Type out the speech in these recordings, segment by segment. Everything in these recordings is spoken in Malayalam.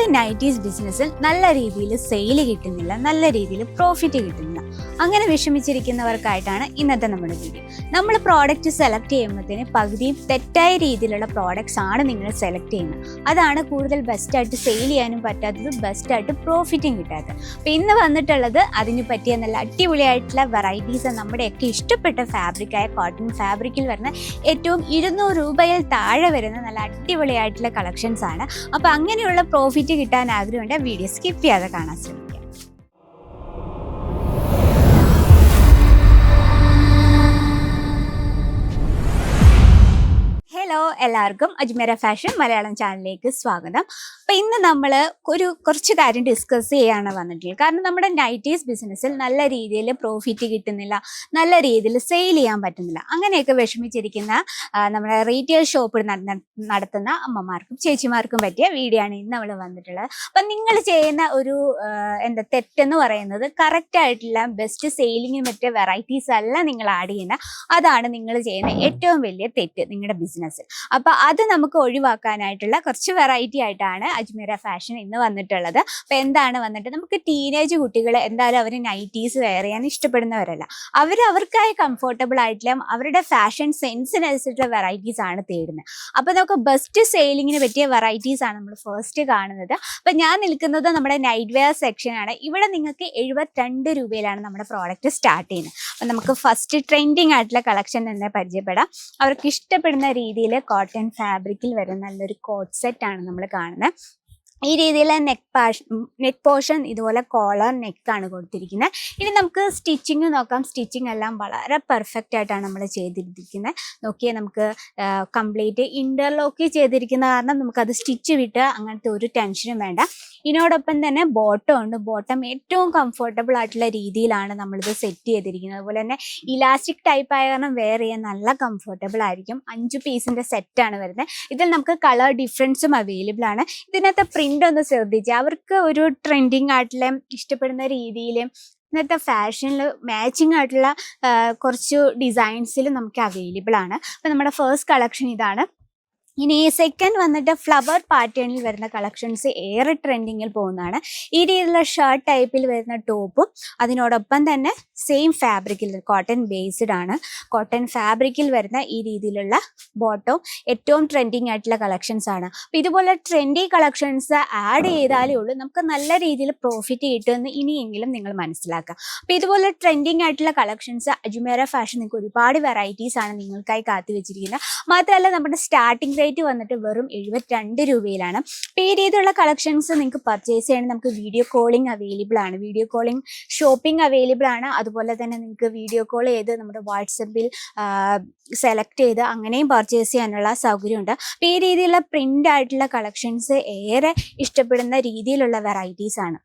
നൈറ്റീസ് ബിസിനസ്സിൽ നല്ല രീതിയിൽ സെയിൽ കിട്ടുന്നില്ല നല്ല രീതിയിൽ പ്രോഫിറ്റ് കിട്ടുന്നില്ല. അങ്ങനെ വിഷമിച്ചിരിക്കുന്നവർക്കായിട്ടാണ് ഇന്നത്തെ നമ്മുടെ വീഡിയോ നമ്മൾ പ്രോഡക്റ്റ് സെലക്ട് ചെയ്യുമ്പോഴത്തേന് പകുതിയും തെറ്റായ രീതിയിലുള്ള പ്രോഡക്റ്റ്സ് ആണ് നിങ്ങൾ സെലക്ട് ചെയ്യുന്നത്. അതാണ് കൂടുതൽ ബെസ്റ്റായിട്ട് സെയിൽ ചെയ്യാനും പറ്റാത്തത് ബെസ്റ്റായിട്ട് പ്രോഫിറ്റും കിട്ടാത്തത്. അപ്പം ഇന്ന് വന്നിട്ടുള്ളത് അതിന് പറ്റിയ നല്ല അടിപൊളിയായിട്ടുള്ള വെറൈറ്റീസ് നമ്മുടെയൊക്കെ ഇഷ്ടപ്പെട്ട ഫാബ്രിക്കായ കോട്ടൺ ഫാബ്രിക്കിൽ വരുന്ന ഏറ്റവും ഇരുന്നൂറ് രൂപയിൽ താഴെ വരുന്ന നല്ല അടിപൊളിയായിട്ടുള്ള കളക്ഷൻസ് ആണ്. അപ്പോൾ അങ്ങനെയുള്ള പ്രോഫിറ്റ് കിട്ടാൻ ആഗ്രഹമുണ്ടെങ്കിൽ വീഡിയോ സ്കിപ്പ് ചെയ്യാതെ കാണാൻ ശ്രമിക്കുക. ഹലോ എല്ലാവർക്കും അജ്മേര ഫാഷൻ മലയാളം ചാനലിലേക്ക് സ്വാഗതം. അപ്പോൾ ഇന്ന് നമ്മൾ ഒരു കുറച്ച് കാര്യം ഡിസ്കസ് ചെയ്യാണ് വന്നിട്ടുള്ളത്. കാരണം നമ്മുടെ നൈറ്റീസ് ബിസിനസ്സിൽ നല്ല രീതിയിൽ പ്രോഫിറ്റ് കിട്ടുന്നില്ല നല്ല രീതിയിൽ സെയിൽ ചെയ്യാൻ പറ്റുന്നില്ല. അങ്ങനെയൊക്കെ വിഷമിച്ചിരിക്കുന്ന നമ്മുടെ റീറ്റെയിൽ ഷോപ്പ് നടത്തുന്ന അമ്മമാർക്കും ചേച്ചിമാർക്കും പറ്റിയ വീഡിയോ ആണ് ഇന്ന് നമ്മൾ വന്നിട്ടുള്ളത്. അപ്പം നിങ്ങൾ ചെയ്യുന്ന ഒരു എന്താ തെറ്റെന്ന് പറയുന്നത് കറക്റ്റ് ആയിട്ടുള്ള ബെസ്റ്റ് സെയിലിങ്ങിന് പറ്റിയ വെറൈറ്റീസ് അല്ല നിങ്ങൾ ആഡ് ചെയ്യുന്ന അതാണ് നിങ്ങൾ ചെയ്യുന്ന ഏറ്റവും വലിയ തെറ്റ് നിങ്ങളുടെ ബിസിനസ്സിൽ അപ്പൊ അത് നമുക്ക് ഒഴിവാക്കാനായിട്ടുള്ള കുറച്ച് വെറൈറ്റി ആയിട്ടാണ് അജ്മീര ഫാഷൻ ഇന്ന് വന്നിട്ടുള്ളത്. അപ്പോൾ എന്താണ് വന്നിട്ട് നമുക്ക് ടീനേജ് കുട്ടികൾ എന്തായാലും അവർ നൈറ്റീസ് വെയർ ചെയ്യാൻ ഇഷ്ടപ്പെടുന്നവരല്ല. അവർ അവർക്കായി കംഫർട്ടബിൾ ആയിട്ടുള്ള അവരുടെ ഫാഷൻ സെൻസിനനുസരിച്ചുള്ള വെറൈറ്റീസ് ആണ് തേടുന്നത്. അപ്പോൾ നമുക്ക് ബെസ്റ്റ് സെയിലിങ്ങിന് പറ്റിയ വെറൈറ്റീസ് ആണ് നമ്മൾ ഫസ്റ്റ് കാണുന്നത്. അപ്പൊ ഞാൻ നിൽക്കുന്നത് നമ്മുടെ നൈറ്റ് വെയർ സെക്ഷൻ ആണ്. ഇവിടെ നിങ്ങൾക്ക് എഴുപത്തിരണ്ട് രൂപയിലാണ് നമ്മുടെ പ്രോഡക്റ്റ് സ്റ്റാർട്ട് ചെയ്യുന്നത്. അപ്പൊ നമുക്ക് ഫസ്റ്റ് ട്രെൻഡിങ് ആയിട്ടുള്ള കളക്ഷൻ തന്നെ പരിചയപ്പെടാം. അവർക്ക് ഇഷ്ടപ്പെടുന്ന രീതിയിൽ കോട്ടൺ ഫാബ്രിക്കിൽ വരുന്ന നല്ലൊരു കോട്ട് സെറ്റ് ആണ് നമ്മൾ കാണുന്നത് ഈ രീതിയിലെ നെക്ക് പാഷ് നെക്ക് പോർഷൻ ഇതുപോലെ കോളർ നെക്കാണ് കൊടുത്തിരിക്കുന്നത് ഇനി നമുക്ക് സ്റ്റിച്ചിങ് നോക്കാം. സ്റ്റിച്ചിങ് എല്ലാം വളരെ പെർഫെക്റ്റ് ആയിട്ടാണ് നമ്മൾ ചെയ്തിരിക്കുന്നത് നോക്കിയാൽ നമുക്ക് കംപ്ലീറ്റ് ഇന്റർലോക്ക് ചെയ്തിരിക്കുന്ന കാരണം നമുക്കത് സ്റ്റിച്ച് വിട്ട് അങ്ങനത്തെ ഒരു ടെൻഷനും വേണ്ട. ഇതിനോടൊപ്പം തന്നെ ബോട്ടം ഉണ്ട്. ബോട്ടം ഏറ്റവും കംഫർട്ടബിൾ ആയിട്ടുള്ള രീതിയിലാണ് നമ്മളിത് സെറ്റ് ചെയ്തിരിക്കുന്നത്. അതുപോലെ തന്നെ ഇലാസ്റ്റിക് ടൈപ്പ് ആയ കാരണം വെയർ ചെയ്യാൻ നല്ല കംഫർട്ടബിൾ ആയിരിക്കും. അഞ്ച് പീസിന്റെ സെറ്റാണ് വരുന്നത് ഇതിൽ നമുക്ക് കളർ ഡിഫറൻസും അവൈലബിൾ ആണ്. ഇതിനകത്തെ പ്രിന്റ് ഒന്ന് ശ്രദ്ധിച്ച്. അവർക്ക് ഒരു ട്രെൻഡിങ് ആയിട്ടുള്ള ഇഷ്ടപ്പെടുന്ന രീതിയിൽ ഇന്നത്തെ ഫാഷനിൽ മാച്ചിങ് ആയിട്ടുള്ള കുറച്ച് ഡിസൈൻസിൽ നമുക്ക് അവൈലബിൾ ആണ്. അപ്പോൾ നമ്മുടെ ഫസ്റ്റ് കളക്ഷൻ ഇതാണ്. ഇനി സെക്കൻഡ് വന്നിട്ട് ഫ്ലവർ പാറ്റേണിൽ വരുന്ന കളക്ഷൻസ് ഏറെ ട്രെൻഡിങ്ങിൽ പോകുന്നതാണ്. ഈ രീതിയിലുള്ള ഷർട്ട് ടൈപ്പിൽ വരുന്ന ടോപ്പും അതിനോടൊപ്പം തന്നെ സെയിം ഫാബ്രിക്കിൽ കോട്ടൺ ബേസ്ഡ് ആണ്. കോട്ടൺ ഫാബ്രിക്കിൽ വരുന്ന ഈ രീതിയിലുള്ള ബോട്ടവും ഏറ്റവും ട്രെൻഡിങ് ആയിട്ടുള്ള കളക്ഷൻസ് ആണ്. അപ്പോൾ ഇതുപോലെ ട്രെൻഡി കളക്ഷൻസ് ആഡ് ചെയ്താലേ ഉള്ളൂ. നമുക്ക് നല്ല രീതിയിൽ പ്രോഫിറ്റ് കിട്ടുമെന്ന് ഇനിയെങ്കിലും നിങ്ങൾ മനസ്സിലാക്കുക. അപ്പോൾ ഇതുപോലെ ട്രെൻഡിങ് ആയിട്ടുള്ള കളക്ഷൻസ് അജ്മേര ഫാഷൻ നിങ്ങൾക്ക് ഒരുപാട് വെറൈറ്റീസ് ആണ് നിങ്ങൾക്കായി കാത്തു വെച്ചിരിക്കുന്നത് മാത്രമല്ല നമ്മുടെ സ്റ്റാർട്ടിംഗ് റേറ്റ് വന്നിട്ട് വെറും എഴുപത്തിരണ്ട് രൂപയിലാണ്. പേ ചെയ്തുള്ള കളക്ഷൻസ് നിങ്ങൾക്ക് പർച്ചേസ് ചെയ്യണമെങ്കിൽ നമുക്ക് വീഡിയോ കോളിംഗ് അവൈലബിൾ ആണ്. വീഡിയോ കോളിംഗ് ഷോപ്പിംഗ് അവൈലബിൾ ആണ്. അതുപോലെ തന്നെ നിങ്ങൾക്ക് വീഡിയോ കോൾ ചെയ്ത് നമ്മുടെ വാട്സപ്പിൽ സെലക്ട് ചെയ്ത് അങ്ങനെയും പർച്ചേസ് ചെയ്യാനുള്ള സൗകര്യമുണ്ട്. അപ്പോൾ ഈ പ്രിന്റ് ആയിട്ടുള്ള കളക്ഷൻസ് ഏറെ ഇഷ്ടപ്പെടുന്ന രീതിയിലുള്ള വെറൈറ്റീസ് ആണ്.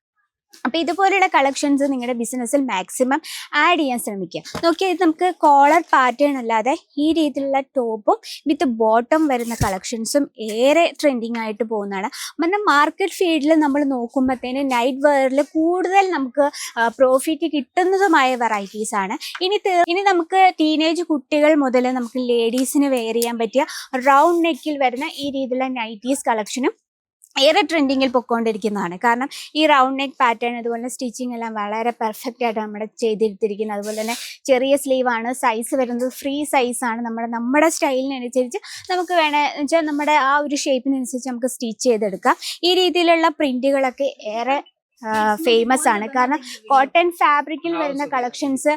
അപ്പോൾ ഇതുപോലെയുള്ള കളക്ഷൻസ് നിങ്ങളുടെ ബിസിനസ്സിൽ മാക്സിമം ആഡ് ചെയ്യാൻ ശ്രമിക്കുക. നോക്കിയാൽ ഇത് നമുക്ക് കോളർ പാറ്റേൺ അല്ലാതെ ഈ രീതിയിലുള്ള ടോപ്പും വിത്ത് ബോട്ടം വരുന്ന കളക്ഷൻസും ഏറെ ട്രെൻഡിങ് ആയിട്ട് പോകുന്നതാണ്. കാരണം മാർക്കറ്റ് ഫീൽഡിൽ നമ്മൾ നോക്കുമ്പോഴത്തേന് നൈറ്റ് വെയറിൽ കൂടുതൽ നമുക്ക് പ്രോഫിറ്റ് കിട്ടുന്നതുമായ വെറൈറ്റീസ് ആണ്. ഇനി ഇനി നമുക്ക് ടീനേജ് കുട്ടികൾ മുതൽ നമുക്ക് ലേഡീസിന് വെയർ ചെയ്യാൻ പറ്റിയ റൗണ്ട് നെക്കിൽ വരുന്ന ഈ രീതിയിലുള്ള നൈറ്റീസ് കളക്ഷനും ഏറെ ട്രെൻഡിങ്ങിൽ പൊക്കോണ്ടിരിക്കുന്നതാണ്. കാരണം ഈ റൗണ്ട് നെക്ക് പാറ്റേൺ അതുപോലെ സ്റ്റിച്ചിങ് എല്ലാം വളരെ പെർഫെക്റ്റ് ആയിട്ട് നമ്മുടെ ചെയ്തെടുത്തിരിക്കുന്നത് അതുപോലെ തന്നെ ചെറിയ സ്ലീവ് ആണ് സൈസ് വരുന്നത് ഫ്രീ സൈസ് ആണ്. നമ്മുടെ നമ്മുടെ സ്റ്റൈലിനനുസരിച്ച് നമുക്ക് വേണേ വെച്ചാൽ നമ്മുടെ ആ ഒരു ഷേപ്പിനനുസരിച്ച് നമുക്ക് സ്റ്റിച്ച് ചെയ്തെടുക്കാം. ഈ രീതിയിലുള്ള പ്രിന്റുകളൊക്കെ ഏറെ ഫേമസ് ആണ്. കാരണം കോട്ടൺ ഫാബ്രിക്കിൽ വരുന്ന കളക്ഷൻസ്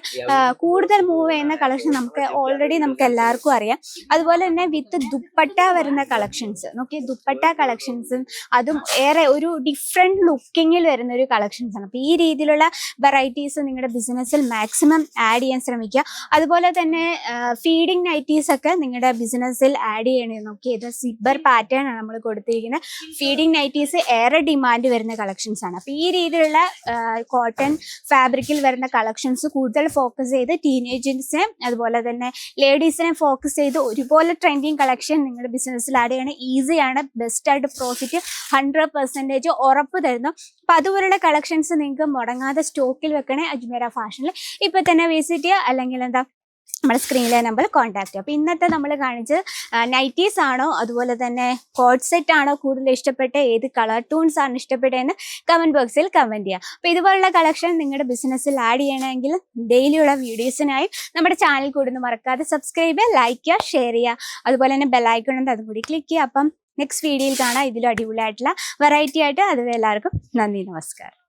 കൂടുതൽ മൂവ് ചെയ്യുന്ന കളക്ഷൻ നമുക്ക് ഓൾറെഡി നമുക്ക് എല്ലാവർക്കും അറിയാം. അതുപോലെ തന്നെ വിത്ത് ദുപ്പട്ട വരുന്ന കളക്ഷൻസ് നോക്കി ദുപ്പട്ട കളക്ഷൻസും അതും ഏറെ ഒരു ഡിഫറെന്റ് ലുക്കിങ്ങിൽ വരുന്ന ഒരു കളക്ഷൻസ് ആണ്. അപ്പോൾ ഈ രീതിയിലുള്ള വെറൈറ്റീസ് നിങ്ങളുടെ ബിസിനസ്സിൽ മാക്സിമം ആഡ് ചെയ്യാൻ ശ്രമിക്കുക. അതുപോലെ തന്നെ ഫീഡിങ് നൈറ്റീസ് ഒക്കെ നിങ്ങളുടെ ബിസിനസ്സിൽ ആഡ് ചെയ്യണേ. നോക്കി ഇത് സിബർ പാറ്റേൺ ആണ് നമ്മൾ കൊടുത്തിരിക്കുന്നത് ഫീഡിങ് നൈറ്റീസ് ഏറെ ഡിമാൻഡ് വരുന്ന കളക്ഷൻസ് ആണ്. അപ്പോൾ ഈ രീതിയിലുള്ള കോട്ടൺ ഫാബ്രിക്കിൽ വരുന്ന കളക്ഷൻസ് കൂടുതൽ ഫോക്കസ് ചെയ്ത് ടീനേജേഴ്സിനെ അതുപോലെ തന്നെ ലേഡീസിനെ ഫോക്കസ് ചെയ്ത് ഒരുപോലെ ട്രെൻഡിങ് കളക്ഷൻ നിങ്ങളുടെ ബിസിനസ്സിൽ ആഡ് ചെയ്യണം. ഈസിയാണ് ബെസ്റ്റ് ആയിട്ട് പ്രോഫിറ്റ് ഹൺഡ്രഡ് പെർസെന്റേജ് ഉറപ്പ് തരുന്നു. അപ്പം അതുപോലുള്ള കളക്ഷൻസ് നിങ്ങൾക്ക് മുടങ്ങാതെ സ്റ്റോക്കിൽ വെക്കണേ അജ്മീര ഫാഷനിൽ ഇപ്പം തന്നെ വിസിറ്റ് ചെയ്യുക. അല്ലെങ്കിൽ എന്താ നമ്മുടെ സ്ക്രീനിലെ നമ്പർ കോൺടാക്ട് അപ്പോൾ ഇന്നത്തെ നമ്മൾ കാണിച്ച് നൈറ്റീസ് ആണോ? അതുപോലെ തന്നെ കോഡ് സെറ്റ് ആണോ കൂടുതൽ ഇഷ്ടപ്പെട്ട ഏത് കളർ ടൂൺസ് ആണ് ഇഷ്ടപ്പെട്ടതെന്ന് കമന്റ് ബോക്സിൽ കമന്റ് ചെയ്യുക അപ്പോൾ ഇതുപോലുള്ള കളക്ഷൻ നിങ്ങളുടെ ബിസിനസ്സിൽ ആഡ് ചെയ്യണമെങ്കിൽ ഡെയിലിയുള്ള വീഡിയോസിനായി നമ്മുടെ ചാനൽ കൂടുന്നു. മറക്കാതെ സബ്സ്ക്രൈബ് ചെയ്യുക ലൈക്ക് ചെയ്യുക ഷെയർ ചെയ്യുക. അതുപോലെ തന്നെ ബെല്ലൈക്കൺ ഉണ്ട് അതും കൂടി ക്ലിക്ക് ചെയ്യുക. അപ്പം നെക്സ്റ്റ് വീഡിയോയിൽ കാണാം. ഇതിലും അടിപൊളിയായിട്ടുള്ള വെറൈറ്റി ആയിട്ട്. അതുവരെ എല്ലാവർക്കും നന്ദി നമസ്കാരം.